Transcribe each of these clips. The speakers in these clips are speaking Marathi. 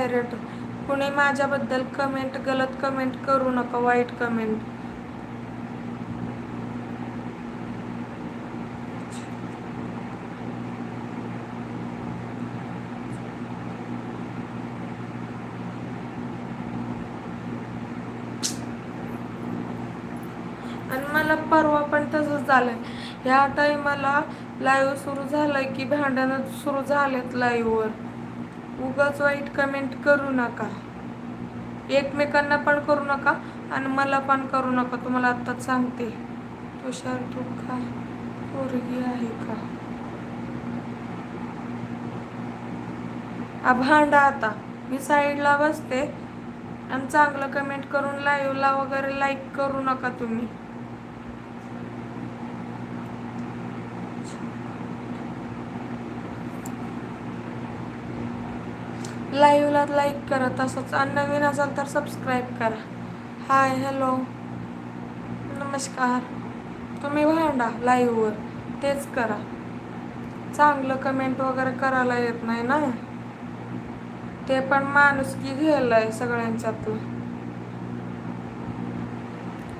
डायरेक्ट कुणी माझ्याबद्दल कमेंट गलत कमेंट करू नका वाईट कमेंट आणि मला परवा पण तसंच झालंय. ह्या टाईमाला लाईव्ह सुरू झालंय की भांडणं सुरू झालेत लाईव्हवर उगाच वाईट कमेंट करू नका. एकमेकांना पण करू नका आणि मला पण करू नका. तुम्हाला आत्ताच सांगते. तुषार तू का पोरगी आहे का? आ भांडा आता. मी साईडला बसते आणि चांगलं कमेंट करून लाईव्हला वगैरे लाईक करू नका तुम्ही. लाईव्हला लाईक करा तसंच आणि नवीन असाल तर सबस्क्राईब करा. हाय हॅलो नमस्कार. तुम्ही भांडा लाईव्हवर तेच करा. चांगलं कमेंट वगैरे करायला येत नाही ना? ते पण माणुसकी घ्यायला आहे सगळ्यांच्यातून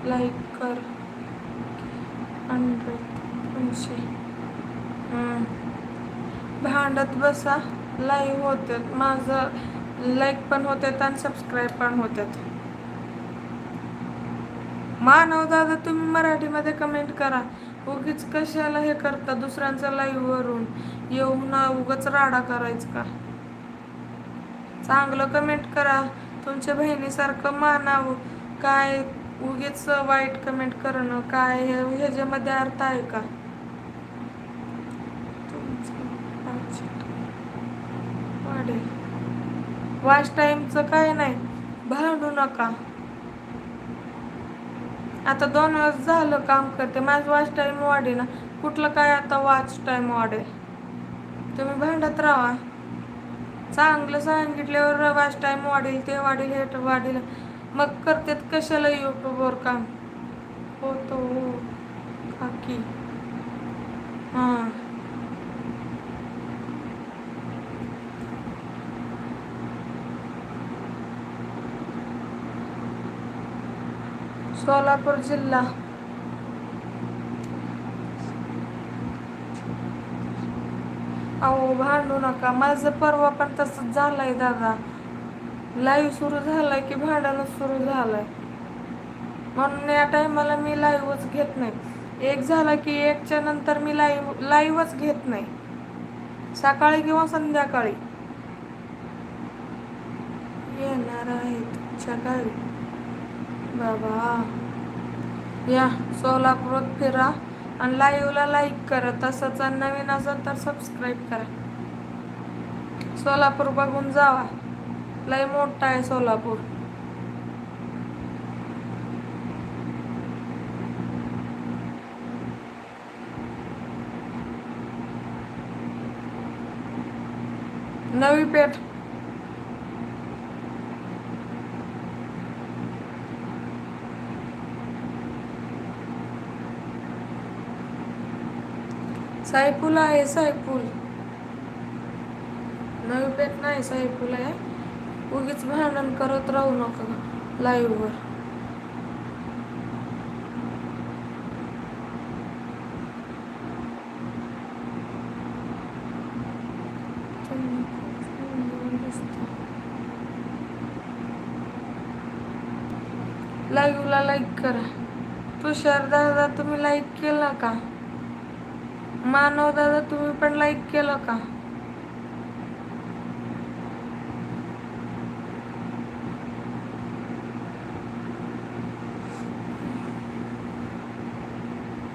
लाईक कर. हंड्रेड दोनशे. भांडत बसा. लाईव्ह होतात माझं लाईक पण होतात आणि सबस्क्राईब पण होतात मानव दादा तुम्ही मराठीमध्ये कमेंट करा. उगीच कशाला हे करता दुसऱ्यांचं लाईव्हवरून येऊन येऊ ना उगाच राडा करायचं. का चांगलं कमेंट करा. तुमच्या बहिणीसारखं मानावं. काय उगीच वाईट कमेंट करणं? काय हे ह्याच्यामध्ये अर्थ आहे का? तुमचं वाढेल वॉच टाईमचं काय नाही. भांडू नका. आता दोन वर्ष झालं काम करते. माझं वॉच टाईम वाढेल कुठलं काय आता वॉच टाईम वाढेल? तुम्ही भांडत राहा. चांगलं सांगितल्यावर वॉच टाईम वाढेल ते वाढेल हे वाढेल. मग करतेत कशाला यूट्यूबवर काम? होतो हो. काकी. हां. सोलापूर जिल्हा. अहो भांडू नका. माझं परवा पण तसंच झालंय दादा. लाईव्ह सुरू झालाय की भांडणच सुरू झालंय. म्हणून या टायमाला मी लाईव्हच घेत नाही. एक झाला की एकच्या नंतर मी लाईव्ह लाईव्हच घेत नाही. सकाळी किंवा संध्याकाळी. येणार आहे तुमच्या गावी. बाबा. या सोलापूरात फिरा आणि लाईव्हला लाईक करा. तसंच नवीन असेल तर सबस्क्राईब करा. सोलापूर बघून जावा. लय मोठा आहे सोलापूर. नवी पेठ. सायपूल आहे सायपूल नवी पेट नाही सायपूल आहे. उगीच भांडण करत राहू नका लाईव्हवर लाईव्हला लाईक करा. तुषार दादा तुम्ही लाईक केला का? मानव दादा तुम्ही पण लाईक केलं का?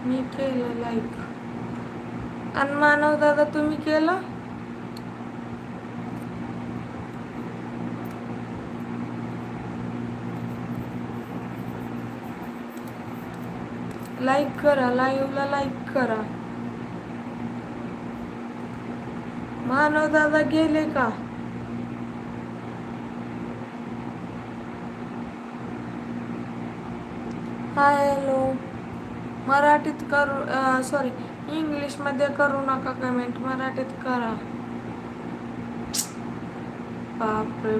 मी केलं लाईक आणि मानव दादा तुम्ही केलं? लाईक करा लाईव्हला लाईक करा. मानव दादा गेले का? Hi hello. मराठीत करू सॉरी इंग्लिशमध्ये करू नका कमेंट मराठीत करा. बापरे